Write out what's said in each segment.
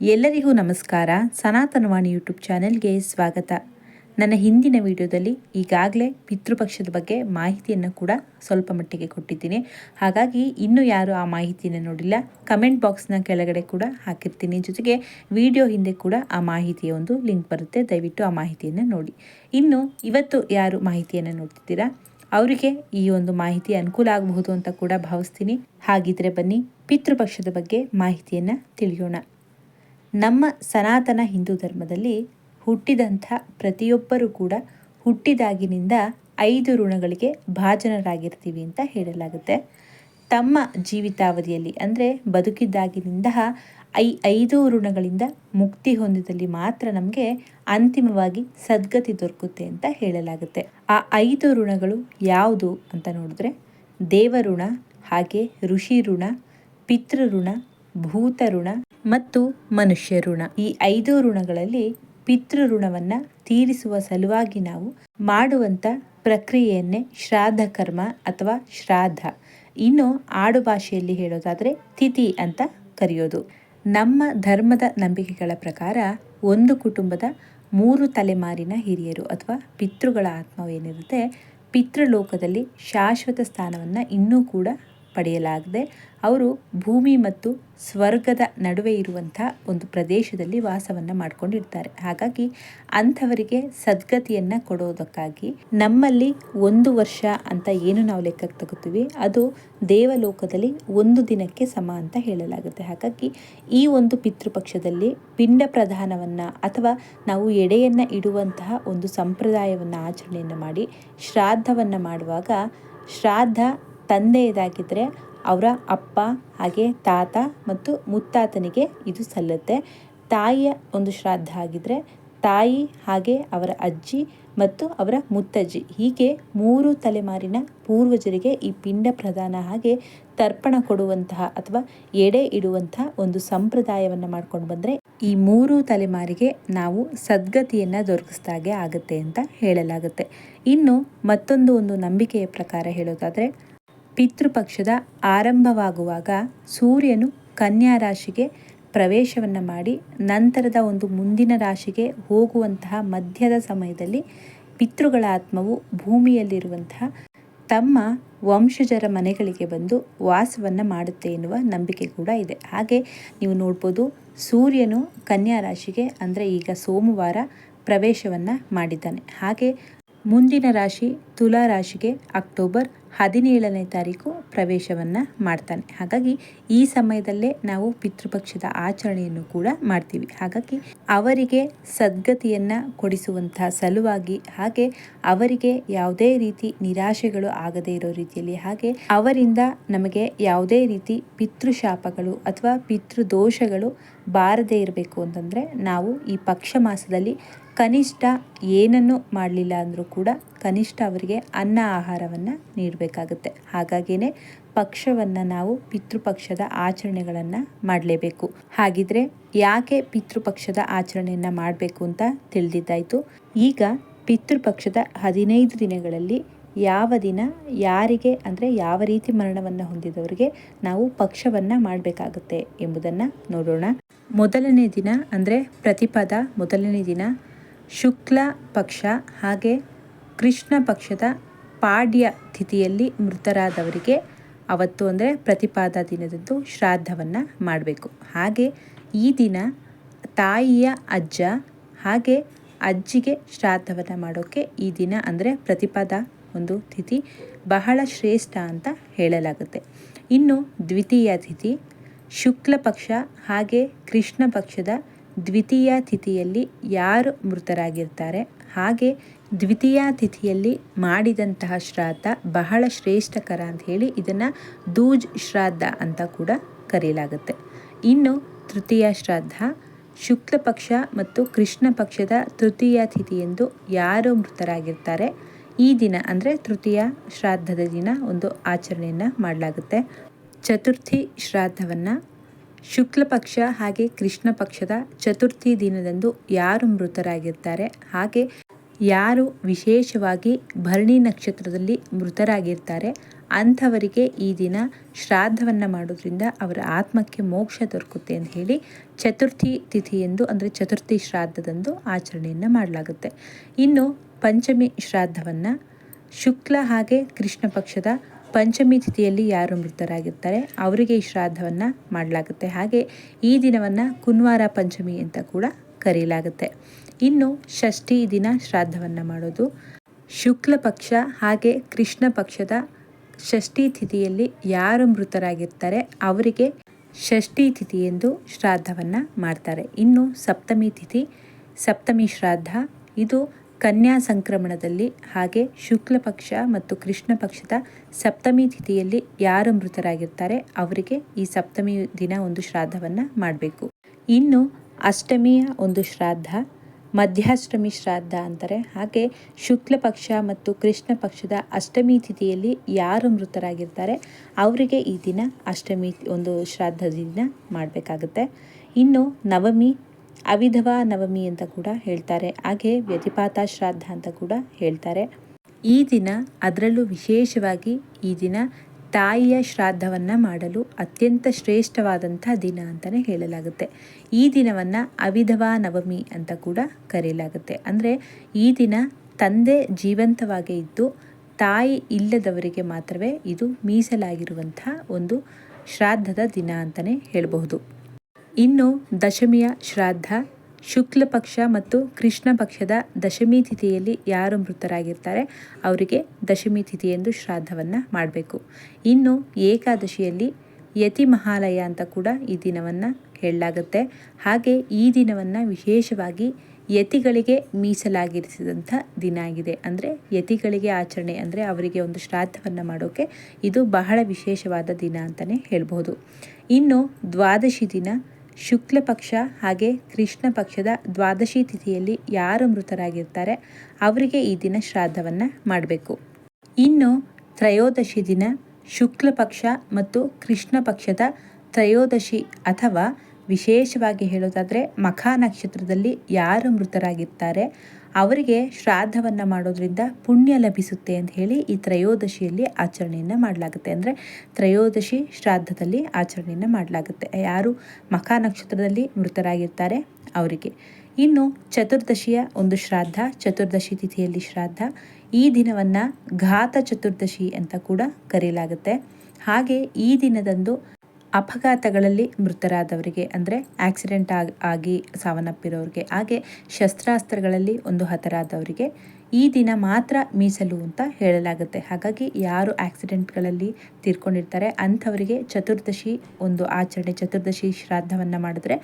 ಎಲ್ಲರಿಗೂ ನಮಸ್ಕಾರ. ಸನಾತನವಾಣಿ ಯೂಟ್ಯೂಬ್ ಚಾನೆಲ್ಗೆ ಸ್ವಾಗತ. ನನ್ನ ಹಿಂದಿನ ವಿಡಿಯೋದಲ್ಲಿ ಈಗಾಗಲೇ ಪಿತೃಪಕ್ಷದ ಬಗ್ಗೆ ಮಾಹಿತಿಯನ್ನು ಕೂಡ ಸ್ವಲ್ಪ ಮಟ್ಟಿಗೆ ಕೊಟ್ಟಿದ್ದೀನಿ. ಹಾಗಾಗಿ ಇನ್ನೂ ಯಾರು ಆ ಮಾಹಿತಿಯನ್ನು ನೋಡಿಲ್ಲ, ಕಮೆಂಟ್ ಬಾಕ್ಸ್ನ ಕೆಳಗಡೆ ಕೂಡ ಹಾಕಿರ್ತೀನಿ. ಜೊತೆಗೆ ವಿಡಿಯೋ ಹಿಂದೆ ಕೂಡ ಆ ಮಾಹಿತಿಯ ಒಂದು ಲಿಂಕ್ ಬರುತ್ತೆ, ದಯವಿಟ್ಟು ಆ ಮಾಹಿತಿಯನ್ನು ನೋಡಿ. ಇನ್ನು ಇವತ್ತು ಯಾರು ಮಾಹಿತಿಯನ್ನು ನೋಡ್ತಿದ್ದೀರಾ? ಅವರಿಗೆ ಈ ಒಂದು ಮಾಹಿತಿ ಅನುಕೂಲ ಆಗಬಹುದು ಅಂತ ಕೂಡ ಭಾವಿಸ್ತೀನಿ. ಹಾಗಿದ್ರೆ ಬನ್ನಿ, ಪಿತೃಪಕ್ಷದ ಬಗ್ಗೆ ಮಾಹಿತಿಯನ್ನು ತಿಳಿಯೋಣ. ನಮ್ಮ ಸನಾತನ ಹಿಂದೂ ಧರ್ಮದಲ್ಲಿ ಹುಟ್ಟಿದಂಥ ಪ್ರತಿಯೊಬ್ಬರೂ ಕೂಡ ಹುಟ್ಟಿದಾಗಿನಿಂದ ಐದು ಋಣಗಳಿಗೆ ಭಾಜನರಾಗಿರ್ತೀವಿ ಅಂತ ಹೇಳಲಾಗುತ್ತೆ. ತಮ್ಮ ಜೀವಿತಾವಧಿಯಲ್ಲಿ ಅಂದರೆ ಬದುಕಿದ್ದಾಗಿನಿಂದ ಐ ಐದು ಋಣಗಳಿಂದ ಮುಕ್ತಿ ಹೊಂದಿದಲ್ಲಿ ಮಾತ್ರ ನಮಗೆ ಅಂತಿಮವಾಗಿ ಸದ್ಗತಿ ದೊರಕುತ್ತೆ ಅಂತ ಹೇಳಲಾಗುತ್ತೆ. ಆ ಐದು ಋಣಗಳು ಯಾವುದು ಅಂತ ನೋಡಿದ್ರೆ ದೇವಋಣ, ಹಾಗೆ ಋಷಿ ಋಣ ಪಿತೃ ಋಣ ಭೂತ ಋಣ ಮತ್ತು ಮನುಷ್ಯ ಋಣ ಈ ಐದು ಋಣಗಳಲ್ಲಿ ಪಿತೃ ಋಣವನ್ನ ತೀರಿಸುವ ಸಲುವಾಗಿ ನಾವು ಮಾಡುವಂತ ಪ್ರಕ್ರಿಯೆಯನ್ನೇ ಶ್ರಾದ್ದ ಕರ್ಮ ಅಥವಾ ಶ್ರಾದ್ದ. ಇನ್ನು ಆಡು ಭಾಷೆಯಲ್ಲಿ ಹೇಳೋದಾದ್ರೆ ತಿಥಿ ಅಂತ ಕರೆಯೋದು. ನಮ್ಮ ಧರ್ಮದ ನಂಬಿಕೆಗಳ ಪ್ರಕಾರ ಒಂದು ಕುಟುಂಬದ ಮೂರು ತಲೆಮಾರಿನ ಹಿರಿಯರು ಅಥವಾ ಪಿತೃಗಳ ಆತ್ಮವೇನಿರುತ್ತೆ ಪಿತೃಲೋಕದಲ್ಲಿ ಶಾಶ್ವತ ಸ್ಥಾನವನ್ನು ಇನ್ನೂ ಕೂಡ ಪಡೆಯಲಾಗದೆ ಅವರು ಭೂಮಿ ಮತ್ತು ಸ್ವರ್ಗದ ನಡುವೆ ಇರುವಂಥ ಒಂದು ಪ್ರದೇಶದಲ್ಲಿ ವಾಸವನ್ನು ಮಾಡಿಕೊಂಡಿರ್ತಾರೆ. ಹಾಗಾಗಿ ಅಂಥವರಿಗೆ ಸದ್ಗತಿಯನ್ನು ಕೊಡೋದಕ್ಕಾಗಿ ನಮ್ಮಲ್ಲಿ ಒಂದು ವರ್ಷ ಅಂತ ಏನು ನಾವು ಲೆಕ್ಕಕ್ಕೆ ತಗೋತೀವಿ, ಅದು ದೇವಲೋಕದಲ್ಲಿ ಒಂದು ದಿನಕ್ಕೆ ಸಮ ಅಂತ ಹೇಳಲಾಗುತ್ತೆ. ಹಾಗಾಗಿ ಈ ಒಂದು ಪಿತೃಪಕ್ಷದಲ್ಲಿ ಪಿಂಡ ಪ್ರಧಾನವನ್ನು ಅಥವಾ ನಾವು ಎಡೆಯನ್ನು ಇಡುವಂತಹ ಒಂದು ಸಂಪ್ರದಾಯವನ್ನು ಆಚರಣೆಯನ್ನು ಮಾಡಿ ಶ್ರಾದ್ದವನ್ನು ಮಾಡುವಾಗ ಶ್ರಾದ್ದ ತಂದೆಯದಾಗಿದ್ದರೆ ಅವರ ಅಪ್ಪ, ಹಾಗೆ ತಾತ ಮತ್ತು ಮುತ್ತಾತನಿಗೆ ಇದು ಸಲ್ಲುತ್ತೆ. ತಾಯಿಯ ಒಂದು ಶ್ರಾದ್ದ ಆಗಿದ್ದರೆ ತಾಯಿ, ಹಾಗೆ ಅವರ ಅಜ್ಜಿ ಮತ್ತು ಅವರ ಮುತ್ತಜ್ಜಿ. ಹೀಗೆ ಮೂರು ತಲೆಮಾರಿನ ಪೂರ್ವಜರಿಗೆ ಈ ಪಿಂಡ ಪ್ರದಾನ ಹಾಗೆ ತರ್ಪಣ ಕೊಡುವಂತಹ ಅಥವಾ ಎಡೆ ಇಡುವಂತಹ ಒಂದು ಸಂಪ್ರದಾಯವನ್ನು ಮಾಡ್ಕೊಂಡು ಬಂದರೆ ಈ ಮೂರು ತಲೆಮಾರಿಗೆ ನಾವು ಸದ್ಗತಿಯನ್ನು ದೊರಕಿಸ್ದಾಗೆ ಆಗುತ್ತೆ ಅಂತ ಹೇಳಲಾಗುತ್ತೆ. ಇನ್ನು ಮತ್ತೊಂದು ಒಂದು ನಂಬಿಕೆಯ ಪ್ರಕಾರ ಹೇಳೋದಾದರೆ ಪಿತೃಪಕ್ಷದ ಆರಂಭವಾಗುವಾಗ ಸೂರ್ಯನು ಕನ್ಯಾ ರಾಶಿಗೆ ಪ್ರವೇಶವನ್ನು ಮಾಡಿ ನಂತರದ ಒಂದು ಮುಂದಿನ ರಾಶಿಗೆ ಹೋಗುವಂತಹ ಮಧ್ಯದ ಸಮಯದಲ್ಲಿ ಪಿತೃಗಳ ಆತ್ಮವು ಭೂಮಿಯಲ್ಲಿರುವಂತಹ ತಮ್ಮ ವಂಶಜರ ಮನೆಗಳಿಗೆ ಬಂದು ವಾಸವನ್ನು ಮಾಡುತ್ತೆ ಎನ್ನುವ ನಂಬಿಕೆ ಕೂಡ ಇದೆ. ಹಾಗೆ ನೀವು ನೋಡ್ಬೋದು ಸೂರ್ಯನು ಕನ್ಯಾ ರಾಶಿಗೆ ಅಂದರೆ ಈಗ ಸೋಮವಾರ ಪ್ರವೇಶವನ್ನು ಮಾಡಿದ್ದಾನೆ. ಹಾಗೆ ಮುಂದಿನ ರಾಶಿ ತುಲಾ ರಾಶಿಗೆ ಅಕ್ಟೋಬರ್ ಹದಿನೇಳನೇ ತಾರೀಕು ಪ್ರವೇಶವನ್ನು ಮಾಡ್ತಾನೆ. ಹಾಗಾಗಿ ಈ ಸಮಯದಲ್ಲೇ ನಾವು ಪಿತೃಪಕ್ಷದ ಆಚರಣೆಯನ್ನು ಕೂಡ ಮಾಡ್ತೀವಿ. ಹಾಗಾಗಿ ಅವರಿಗೆ ಸದ್ಗತಿಯನ್ನು ಕೊಡಿಸುವಂತಹ ಸಲುವಾಗಿ ಹಾಗೆ ಅವರಿಗೆ ಯಾವುದೇ ರೀತಿ ನಿರಾಶೆಗಳು ಆಗದೇ ಇರೋ ರೀತಿಯಲ್ಲಿ ಹಾಗೆ ಅವರಿಂದ ನಮಗೆ ಯಾವುದೇ ರೀತಿ ಪಿತೃಶಾಪಗಳು ಅಥವಾ ಪಿತೃದೋಷಗಳು ಬಾರದೇ ಇರಬೇಕು ಅಂತಂದರೆ ನಾವು ಈ ಪಕ್ಷ ಮಾಸದಲ್ಲಿ ಕನಿಷ್ಠ ಏನನ್ನು ಮಾಡಲಿಲ್ಲ ಅಂದರೂ ಕೂಡ ಕನಿಷ್ಠ ಅವರಿಗೆ ಅನ್ನ ಆಹಾರವನ್ನು ನೀಡಬೇಕಾಗುತ್ತೆ. ಹಾಗಾಗಿಯೇ ಪಕ್ಷವನ್ನು ನಾವು ಪಿತೃಪಕ್ಷದ ಆಚರಣೆಗಳನ್ನು ಮಾಡಲೇಬೇಕು. ಹಾಗಿದ್ರೆ ಯಾಕೆ ಪಿತೃಪಕ್ಷದ ಆಚರಣೆಯನ್ನು ಮಾಡಬೇಕು ಅಂತ ತಿಳಿದಿದ್ದಾಯಿತು. ಈಗ ಪಿತೃಪಕ್ಷದ ಹದಿನೈದು ದಿನಗಳಲ್ಲಿ ಯಾವ ದಿನ ಯಾರಿಗೆ ಅಂದರೆ ಯಾವ ರೀತಿ ಮರಣವನ್ನು ಹೊಂದಿದವರಿಗೆ ನಾವು ಪಕ್ಷವನ್ನು ಮಾಡಬೇಕಾಗುತ್ತೆ ಎಂಬುದನ್ನು ನೋಡೋಣ. ಮೊದಲನೇ ದಿನ ಅಂದರೆ ಪ್ರತಿಪದ ಮೊದಲನೇ ದಿನ ಶುಕ್ಲ ಪಕ್ಷ ಹಾಗೆ ಕೃಷ್ಣ ಪಕ್ಷದ ಪಾಡ್ಯ ತಿಥಿಯಲ್ಲಿ ಮೃತರಾದವರಿಗೆ ಅವತ್ತು ಅಂದರೆ ಪ್ರತಿಪಾದ ದಿನದಂದು ಶ್ರಾದ್ದವನ್ನು ಮಾಡಬೇಕು. ಹಾಗೆ ಈ ದಿನ ತಾಯಿಯ ಅಜ್ಜ ಹಾಗೆ ಅಜ್ಜಿಗೆ ಶ್ರಾದ್ದವನ್ನು ಮಾಡೋಕ್ಕೆ ಈ ದಿನ ಅಂದರೆ ಪ್ರತಿಪಾದ ಒಂದು ತಿಥಿ ಬಹಳ ಶ್ರೇಷ್ಠ ಅಂತ ಹೇಳಲಾಗುತ್ತೆ. ಇನ್ನು ದ್ವಿತೀಯ ತಿಥಿ ಶುಕ್ಲ ಪಕ್ಷ ಹಾಗೆ ಕೃಷ್ಣ ಪಕ್ಷದ ದ್ವಿತೀಯ ತಿಥಿಯಲ್ಲಿ ಯಾರು ಮೃತರಾಗಿರ್ತಾರೆ? ಹಾಗೆ ದ್ವಿತೀಯ ತಿಥಿಯಲ್ಲಿ ಮಾಡಿದಂತಹ ಶ್ರಾದ್ದ ಬಹಳ ಶ್ರೇಷ್ಠಕರ ಅಂತ ಹೇಳಿ ಇದನ್ನು ದೂಜ್ ಶ್ರಾದ್ದ ಅಂತ ಕೂಡ ಕರೆಯಲಾಗುತ್ತೆ ಇನ್ನು ತೃತೀಯ ಶ್ರಾದ್ದ, ಶುಕ್ಲ ಪಕ್ಷ ಮತ್ತು ಕೃಷ್ಣ ಪಕ್ಷದ ತೃತೀಯ ತಿಥಿಯೆಂದು ಯಾರು ಮೃತರಾಗಿರ್ತಾರೆ? ಈ ದಿನ ಅಂದರೆ ತೃತೀಯ ಶ್ರಾದ್ದದ ದಿನ ಒಂದು ಆಚರಣೆಯನ್ನು ಮಾಡಲಾಗುತ್ತೆ. ಚತುರ್ಥಿ ಶ್ರಾದ್ದವನ್ನು ಶುಕ್ಲ ಪಕ್ಷ ಹಾಗೆ ಕೃಷ್ಣ ಪಕ್ಷದ ಚತುರ್ಥಿ ದಿನದಂದು ಯಾರು ಮೃತರಾಗಿರ್ತಾರೆ? ಹಾಗೆ ಯಾರು ವಿಶೇಷವಾಗಿ ಭರಣಿ ನಕ್ಷತ್ರದಲ್ಲಿ ಮೃತರಾಗಿರ್ತಾರೆ? ಅಂಥವರಿಗೆ ಈ ದಿನ ಶ್ರಾದ್ದವನ್ನು ಮಾಡೋದ್ರಿಂದ ಅವರ ಆತ್ಮಕ್ಕೆ ಮೋಕ್ಷ ದೊರಕುತ್ತೆ ಅಂತ ಹೇಳಿ ಚತುರ್ಥಿ ತಿಥಿ ಎಂದು ಅಂದರೆ ಚತುರ್ಥಿ ಶ್ರಾದ್ದದಂದು ಆಚರಣೆಯನ್ನು ಮಾಡಲಾಗುತ್ತೆ. ಇನ್ನು ಪಂಚಮಿ ಶ್ರಾದ್ದವನ್ನು ಶುಕ್ಲ ಹಾಗೆ ಕೃಷ್ಣ ಪಕ್ಷದ ಪಂಚಮಿ ತಿಥಿಯಲ್ಲಿ ಯಾರು ಮೃತರಾಗಿರ್ತಾರೆ ಅವರಿಗೆ ಈ ಶ್ರಾದ್ದವನ್ನು ಮಾಡಲಾಗುತ್ತೆ. ಹಾಗೆ ಈ ದಿನವನ್ನು ಕುನ್ವಾರ ಪಂಚಮಿ ಅಂತ ಕೂಡ ಕರೆಯಲಾಗುತ್ತೆ ಇನ್ನು ಷಷ್ಠಿ ದಿನ ಶ್ರಾದ್ದವನ್ನು ಮಾಡೋದು. ಶುಕ್ಲ ಪಕ್ಷ ಹಾಗೆ ಕೃಷ್ಣ ಪಕ್ಷದ ಷಷ್ಠಿ ತಿಥಿಯಲ್ಲಿ ಯಾರು ಮೃತರಾಗಿರ್ತಾರೆ ಅವರಿಗೆ ಷಷ್ಠಿ ತಿಥಿ ಎಂದು ಶ್ರಾದ್ದವನ್ನು ಮಾಡ್ತಾರೆ. ಇನ್ನು ಸಪ್ತಮಿ ತಿಥಿ, ಸಪ್ತಮಿ ಶ್ರಾದ್ದ, ಇದು ಕನ್ಯಾ ಸಂಕ್ರಮಣದಲ್ಲಿ ಹಾಗೆ ಶುಕ್ಲ ಪಕ್ಷ ಮತ್ತು ಕೃಷ್ಣ ಪಕ್ಷದ ಸಪ್ತಮಿ ತಿಥಿಯಲ್ಲಿ ಯಾರು ಮೃತರಾಗಿರ್ತಾರೆ ಅವರಿಗೆ ಈ ಸಪ್ತಮಿ ದಿನ ಒಂದು ಶ್ರಾದ್ದವನ್ನು ಮಾಡಬೇಕು. ಇನ್ನು ಅಷ್ಟಮಿಯ ಒಂದು ಶ್ರಾದ್ದ ಮಧ್ಯಾಷ್ಟಮಿ ಶ್ರಾದ್ದ ಅಂತಾರೆ. ಹಾಗೆ ಶುಕ್ಲ ಪಕ್ಷ ಮತ್ತು ಕೃಷ್ಣ ಪಕ್ಷದ ಅಷ್ಟಮಿ ತಿಥಿಯಲ್ಲಿ ಯಾರು ಮೃತರಾಗಿರ್ತಾರೆ ಅವರಿಗೆ ಈ ದಿನ ಅಷ್ಟಮಿ ಒಂದು ಶ್ರಾದ್ದ ದಿನ ಮಾಡಬೇಕಾಗುತ್ತೆ. ಇನ್ನು ನವಮಿ ಅವಿಧವ ನವಮಿ ಅಂತ ಕೂಡ ಹೇಳ್ತಾರೆ. ಹಾಗೆ ವ್ಯತಿಪಾತ ಶ್ರಾದ್ದ ಅಂತ ಕೂಡ ಹೇಳ್ತಾರೆ. ಈ ದಿನ ಅದರಲ್ಲೂ ವಿಶೇಷವಾಗಿ ಈ ದಿನ ತಾಯಿಯ ಶ್ರಾದ್ದವನ್ನು ಮಾಡಲು ಅತ್ಯಂತ ಶ್ರೇಷ್ಠವಾದಂಥ ದಿನ ಅಂತಲೇ ಹೇಳಲಾಗುತ್ತೆ. ಈ ದಿನವನ್ನು ಅವಿಧವ ನವಮಿ ಅಂತ ಕೂಡ ಕರೆಯಲಾಗುತ್ತೆ. ಅಂದರೆ ಈ ದಿನ ತಂದೆ ಜೀವಂತವಾಗೇ ಇದ್ದು ತಾಯಿ ಇಲ್ಲದವರಿಗೆ ಮಾತ್ರವೇ ಇದು ಮೀಸಲಾಗಿರುವಂಥ ಒಂದು ಶ್ರಾದ್ದದ ದಿನ ಅಂತಲೇ ಹೇಳಬಹುದು. ಇನ್ನು ದಶಮಿಯ ಶ್ರಾದ್ದ ಶುಕ್ಲ ಪಕ್ಷ ಮತ್ತು ಕೃಷ್ಣ ಪಕ್ಷದ ದಶಮಿ ತಿಥಿಯಲ್ಲಿ ಯಾರು ಮೃತರಾಗಿರ್ತಾರೆ ಅವರಿಗೆ ದಶಮಿ ತಿಥಿ ಎಂದು ಶ್ರಾದ್ದವನ್ನು ಮಾಡಬೇಕು. ಇನ್ನು ಏಕಾದಶಿಯಲ್ಲಿ ಯತಿ ಮಹಾಲಯ ಅಂತ ಕೂಡ ಈ ದಿನವನ್ನು ಹೇಳಲಾಗುತ್ತೆ. ಹಾಗೆ ಈ ದಿನವನ್ನು ವಿಶೇಷವಾಗಿ ಯತಿಗಳಿಗೆ ಮೀಸಲಾಗಿರಿಸಿದಂಥ ದಿನ ಆಗಿದೆ. ಅಂದರೆ ಯತಿಗಳಿಗೆ ಆಚರಣೆ, ಅಂದರೆ ಅವರಿಗೆ ಒಂದು ಶ್ರಾದ್ದವನ್ನು ಮಾಡೋಕ್ಕೆ ಇದು ಬಹಳ ವಿಶೇಷವಾದ ದಿನ ಅಂತಲೇ ಹೇಳ್ಬೋದು ಇನ್ನು ದ್ವಾದಶಿ ದಿನ ಶುಕ್ಲ ಪಕ್ಷ ಹಾಗೆ ಕೃಷ್ಣ ಪಕ್ಷದ ದ್ವಾದಶಿ ತಿಥಿಯಲ್ಲಿ ಯಾರು ಮೃತರಾಗಿರ್ತಾರೆ, ಅವರಿಗೆ ಈ ದಿನ ಶ್ರಾದ್ದವನ್ನು ಮಾಡಬೇಕು. ಇನ್ನು ತ್ರಯೋದಶಿ ದಿನ ಶುಕ್ಲ ಪಕ್ಷ ಮತ್ತು ಕೃಷ್ಣ ಪಕ್ಷದ ತ್ರಯೋದಶಿ ಅಥವಾ ವಿಶೇಷವಾಗಿ ಹೇಳೋದಾದರೆ ಮಖ ನಕ್ಷತ್ರದಲ್ಲಿ ಯಾರು ಮೃತರಾಗಿರ್ತಾರೆ ಅವರಿಗೆ ಶ್ರಾದ್ದವನ್ನು ಮಾಡೋದ್ರಿಂದ ಪುಣ್ಯ ಲಭಿಸುತ್ತೆ ಅಂತ ಹೇಳಿ ಈ ತ್ರಯೋದಶಿಯಲ್ಲಿ ಆಚರಣೆಯನ್ನು ಮಾಡಲಾಗುತ್ತೆ. ಅಂದರೆ ತ್ರಯೋದಶಿ ಶ್ರಾದ್ದದಲ್ಲಿ ಆಚರಣೆಯನ್ನು ಮಾಡಲಾಗುತ್ತೆ. ಯಾರು ಮಖ ನಕ್ಷತ್ರದಲ್ಲಿ ಮೃತರಾಗಿರ್ತಾರೆ ಅವರಿಗೆ. ಇನ್ನು ಚತುರ್ದಶಿಯ ಒಂದು ಶ್ರಾದ್ದ, ಚತುರ್ದಶಿ ತಿಥಿಯಲ್ಲಿ ಶ್ರಾದ್ದ, ಈ ದಿನವನ್ನು ಘಾತ ಚತುರ್ದಶಿ ಅಂತ ಕೂಡ ಕರೆಯಲಾಗುತ್ತೆ ಹಾಗೆ ಈ ದಿನದಂದು ಅಪಘಾತಗಳಲ್ಲಿ ಮೃತರಾದವರಿಗೆ ಅಂದರೆ ಆಕ್ಸಿಡೆಂಟ್ ಆಗಿ ಸಾವನ್ನಪ್ಪಿರೋರಿಗೆ, ಹಾಗೆ ಶಸ್ತ್ರಾಸ್ತ್ರಗಳಲ್ಲಿ ಒಂದು ಹತರಾದವರಿಗೆ ಈ ದಿನ ಮಾತ್ರ ಮೀಸಲು ಅಂತ ಹೇಳಲಾಗುತ್ತೆ. ಹಾಗಾಗಿ ಯಾರು ಆಕ್ಸಿಡೆಂಟ್ಗಳಲ್ಲಿ ತೀರ್ಕೊಂಡಿರ್ತಾರೆ, ಅಂಥವರಿಗೆ ಚತುರ್ದಶಿ ಒಂದು ಆಚರಣೆ, ಚತುರ್ದಶಿ ಶ್ರಾದ್ದವನ್ನು ಮಾಡಿದ್ರೆ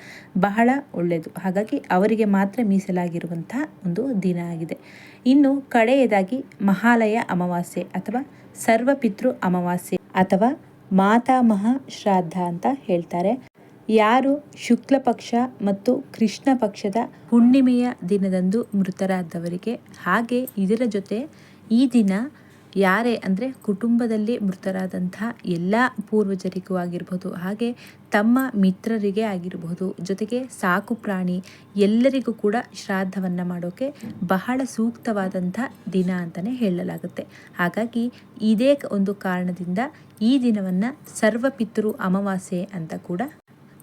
ಬಹಳ ಒಳ್ಳೆಯದು ಹಾಗಾಗಿ ಅವರಿಗೆ ಮಾತ್ರ ಮೀಸಲಾಗಿರುವಂಥ ಒಂದು ದಿನ ಆಗಿದೆ. ಇನ್ನು ಕಡೆಯದಾಗಿ ಮಹಾಲಯ ಅಮಾವಾಸ್ಯೆ ಅಥವಾ ಸರ್ವಪಿತೃ ಅಮಾವಾಸ್ಯೆ ಅಥವಾ ಮಾತಾಮಹ ಶ್ರಾದ್ದ ಅಂತ ಹೇಳ್ತಾರೆ. ಯಾರು ಶುಕ್ಲ ಪಕ್ಷ ಮತ್ತು ಕೃಷ್ಣ ಪಕ್ಷದ ಹುಣ್ಣಿಮೆಯ ದಿನದಂದು ಮೃತರಾದವರಿಗೆ ಹಾಗೆ ಇದರ ಜೊತೆ ಈ ದಿನ ಯಾರೇ ಅಂದರೆ ಕುಟುಂಬದಲ್ಲಿ ಮೃತರಾದಂಥ ಎಲ್ಲ ಪೂರ್ವಜರಿಗೂ ಆಗಿರ್ಬೋದು, ಹಾಗೆ ತಮ್ಮ ಮಿತ್ರರಿಗೆ ಆಗಿರಬಹುದು ಜೊತೆಗೆ ಸಾಕು ಪ್ರಾಣಿ ಎಲ್ಲರಿಗೂ ಕೂಡ ಶ್ರಾದ್ದವನ್ನು ಮಾಡೋಕ್ಕೆ ಬಹಳ ಸೂಕ್ತವಾದಂಥ ದಿನ ಅಂತಲೇ ಹೇಳಲಾಗುತ್ತೆ. ಹಾಗಾಗಿ ಇದೇ ಒಂದು ಕಾರಣದಿಂದ ಈ ದಿನವನ್ನು ಸರ್ವಪಿತೃ ಅಮಾವಾಸ್ಯೆ ಅಂತ ಕೂಡ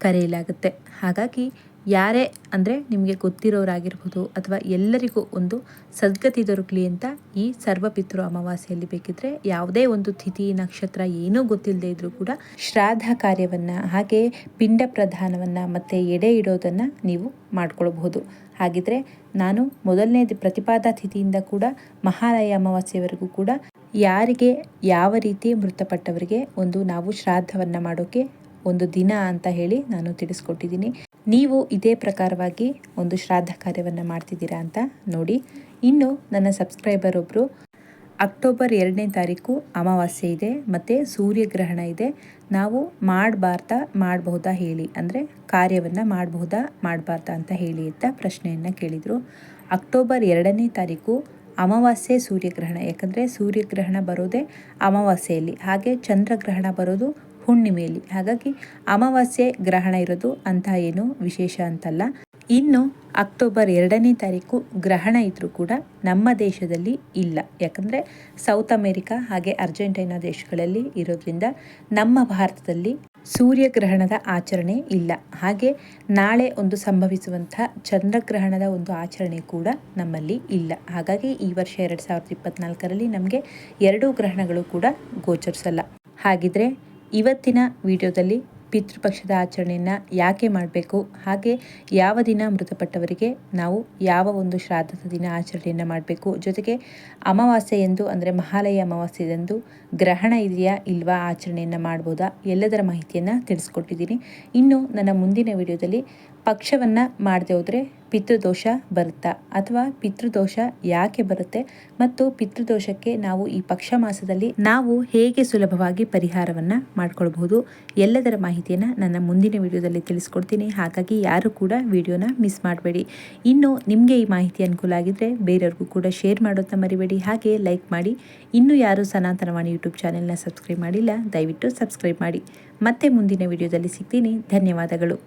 ಕರೆಯಲಾಗುತ್ತೆ. ಹಾಗಾಗಿ ಯಾರೇ ಅಂದರೆ ನಿಮಗೆ ಗೊತ್ತಿರೋರಾಗಿರ್ಬೋದು ಅಥವಾ ಎಲ್ಲರಿಗೂ ಒಂದು ಸದ್ಗತಿ ದೊರಕಲಿ ಅಂತ ಈ ಸರ್ವಪಿತೃ ಅಮಾವಾಸ್ಯೆಯಲ್ಲಿ ಬೇಕಿದ್ರೆ ಯಾವುದೇ ಒಂದು ತಿಥಿ, ನಕ್ಷತ್ರ ಏನೂ ಗೊತ್ತಿಲ್ಲದೆ ಇದ್ರೂ ಕೂಡ ಶ್ರಾದ್ದ ಕಾರ್ಯವನ್ನು ಹಾಗೆ ಪಿಂಡ ಪ್ರಧಾನವನ್ನು ಮತ್ತು ಎಡೆ ಇಡೋದನ್ನು ನೀವು ಮಾಡ್ಕೊಳ್ಬಹುದು. ಹಾಗಿದ್ರೆ ನಾನು ಮೊದಲನೇ ಪ್ರತಿಪಾದ ತಿಥಿಯಿಂದ ಕೂಡ ಮಹಾಲಯ ಅಮಾವಾಸ್ಯೆವರೆಗೂ ಕೂಡ ಯಾರಿಗೆ ಯಾವ ರೀತಿ ಮೃತಪಟ್ಟವರಿಗೆ ಒಂದು ನಾವು ಶ್ರಾದ್ದವನ್ನು ಮಾಡೋಕ್ಕೆ ಒಂದು ದಿನ ಅಂತ ಹೇಳಿ ನಾನು ತಿಳಿಸ್ಕೊಟ್ಟಿದ್ದೀನಿ. ನೀವು ಇದೇ ಪ್ರಕಾರವಾಗಿ ಒಂದು ಶ್ರಾದ್ದ ಕಾರ್ಯವನ್ನು ಮಾಡ್ತಿದ್ದೀರಾ ಅಂತ ನೋಡಿ. ಇನ್ನು ನನ್ನ ಸಬ್ಸ್ಕ್ರೈಬರ್ ಒಬ್ಬರು ಅಕ್ಟೋಬರ್ ಎರಡನೇ ತಾರೀಕು ಅಮಾವಾಸ್ಯೆ ಇದೆ, ಮತ್ತು ಸೂರ್ಯಗ್ರಹಣ ಇದೆ. ನಾವು ಮಾಡಬಾರ್ದಾ, ಮಾಡಬಹುದಾ ಹೇಳಿ, ಅಂದರೆ ಕಾರ್ಯವನ್ನು ಮಾಡಬಹುದಾ, ಮಾಡಬಾರ್ದಾ ಅಂತ ಹೇಳಿ ಅಂತ ಪ್ರಶ್ನೆಯನ್ನು ಕೇಳಿದರು. ಅಕ್ಟೋಬರ್ ಎರಡನೇ ತಾರೀಕು ಅಮಾವಾಸ್ಯೆ ಸೂರ್ಯಗ್ರಹಣ, ಯಾಕಂದರೆ ಸೂರ್ಯಗ್ರಹಣ ಬರೋದೇ ಅಮಾವಾಸ್ಯೆಯಲ್ಲಿ. ಹಾಗೆ ಚಂದ್ರಗ್ರಹಣ ಬರೋದು ಹುಣ್ಣಿಮೆಯಲ್ಲಿ. ಹಾಗಾಗಿ ಅಮಾವಾಸ್ಯೆ ಗ್ರಹಣ ಇರೋದು ಅಂತ ಏನು ವಿಶೇಷ ಅಂತಲ್ಲ. ಇನ್ನು ಅಕ್ಟೋಬರ್ ಎರಡನೇ ತಾರೀಕು ಗ್ರಹಣ ಇದ್ದರೂ ಕೂಡ ನಮ್ಮ ದೇಶದಲ್ಲಿ ಇಲ್ಲ. ಯಾಕಂದರೆ ಸೌತ್ ಅಮೇರಿಕಾ ಹಾಗೆ ಅರ್ಜೆಂಟೈನಾ ದೇಶಗಳಲ್ಲಿ ಇರೋದ್ರಿಂದ ನಮ್ಮ ಭಾರತದಲ್ಲಿ ಸೂರ್ಯಗ್ರಹಣದ ಆಚರಣೆ ಇಲ್ಲ. ಹಾಗೆ ನಾಳೆ ಒಂದು ಸಂಭವಿಸುವಂಥ ಚಂದ್ರಗ್ರಹಣದ ಒಂದು ಆಚರಣೆ ಕೂಡ ನಮ್ಮಲ್ಲಿ ಇಲ್ಲ. ಹಾಗಾಗಿ ಈ ವರ್ಷ ಎರಡು ಸಾವಿರದ ಇಪ್ಪತ್ನಾಲ್ಕರಲ್ಲಿ ನಮಗೆ ಎರಡೂ ಗ್ರಹಣಗಳು ಕೂಡ ಗೋಚರಿಸಲ್ಲ. ಹಾಗಿದ್ರೆ ಇವತ್ತಿನ ವಿಡಿಯೋದಲ್ಲಿ ಪಿತೃಪಕ್ಷದ ಆಚರಣೆಯನ್ನು ಯಾಕೆ ಮಾಡಬೇಕು? ಹಾಗೆ ಯಾವ ದಿನ ಮೃತಪಟ್ಟವರಿಗೆ ನಾವು ಯಾವ ಒಂದು ಶ್ರಾದ್ದದ ದಿನ ಆಚರಣೆಯನ್ನು ಮಾಡಬೇಕು? ಜೊತೆಗೆ ಅಮಾವಾಸ್ಯೆ ಎಂದು ಅಂದರೆ ಮಹಾಲಯ ಅಮಾವಾಸ್ಯೆದೆಂದು ಗ್ರಹಣ ಇದೆಯಾ ಇಲ್ವಾ ಆಚರಣೆಯನ್ನು ಮಾಡ್ಬೋದಾ? ಎಲ್ಲದರ ಮಾಹಿತಿಯನ್ನು ತಿಳಿಸ್ಕೊಟ್ಟಿದ್ದೀನಿ. ಇನ್ನು ನನ್ನ ಮುಂದಿನ ವಿಡಿಯೋದಲ್ಲಿ ಪಕ್ಷವನ್ನು ಮಾಡದೆ ಹೋದರೆ ಪಿತೃದೋಷ ಬರುತ್ತಾ? ಅಥವಾ ಪಿತೃದೋಷ ಯಾಕೆ ಬರುತ್ತೆ? ಮತ್ತು ಪಿತೃದೋಷಕ್ಕೆ ನಾವು ಈ ಪಕ್ಷ ಮಾಸದಲ್ಲಿ ನಾವು ಹೇಗೆ ಸುಲಭವಾಗಿ ಪರಿಹಾರವನ್ನು ಮಾಡ್ಕೊಳ್ಬಹುದು? ಎಲ್ಲದರ ಮಾಹಿತಿಯನ್ನು ನನ್ನ ಮುಂದಿನ ವಿಡಿಯೋದಲ್ಲಿ ತಿಳಿಸ್ಕೊಡ್ತೀನಿ. ಹಾಗಾಗಿ ಯಾರು ಕೂಡ ವಿಡಿಯೋನ ಮಿಸ್ ಮಾಡಬೇಡಿ. ಇನ್ನು ನಿಮಗೆ ಈ ಮಾಹಿತಿ ಅನುಕೂಲ ಆಗಿದ್ದರೆ ಬೇರೆಯವ್ರಿಗೂ ಕೂಡ ಶೇರ್ ಮಾಡೋದನ್ನ ಮರಿಬೇಡಿ. ಹಾಗೆ ಲೈಕ್ ಮಾಡಿ. ಇನ್ನು ಯಾರು ಸನಾತನವಾಣಿ ಯೂಟ್ಯೂಬ್ ಚಾನೆಲ್ನ ಸಬ್ಸ್ಕ್ರೈಬ್ ಮಾಡಿಲ್ಲ, ದಯವಿಟ್ಟು ಸಬ್ಸ್ಕ್ರೈಬ್ ಮಾಡಿ. ಮತ್ತೆ ಮುಂದಿನ ವಿಡಿಯೋದಲ್ಲಿ ಸಿಗ್ತೀನಿ. ಧನ್ಯವಾದಗಳು.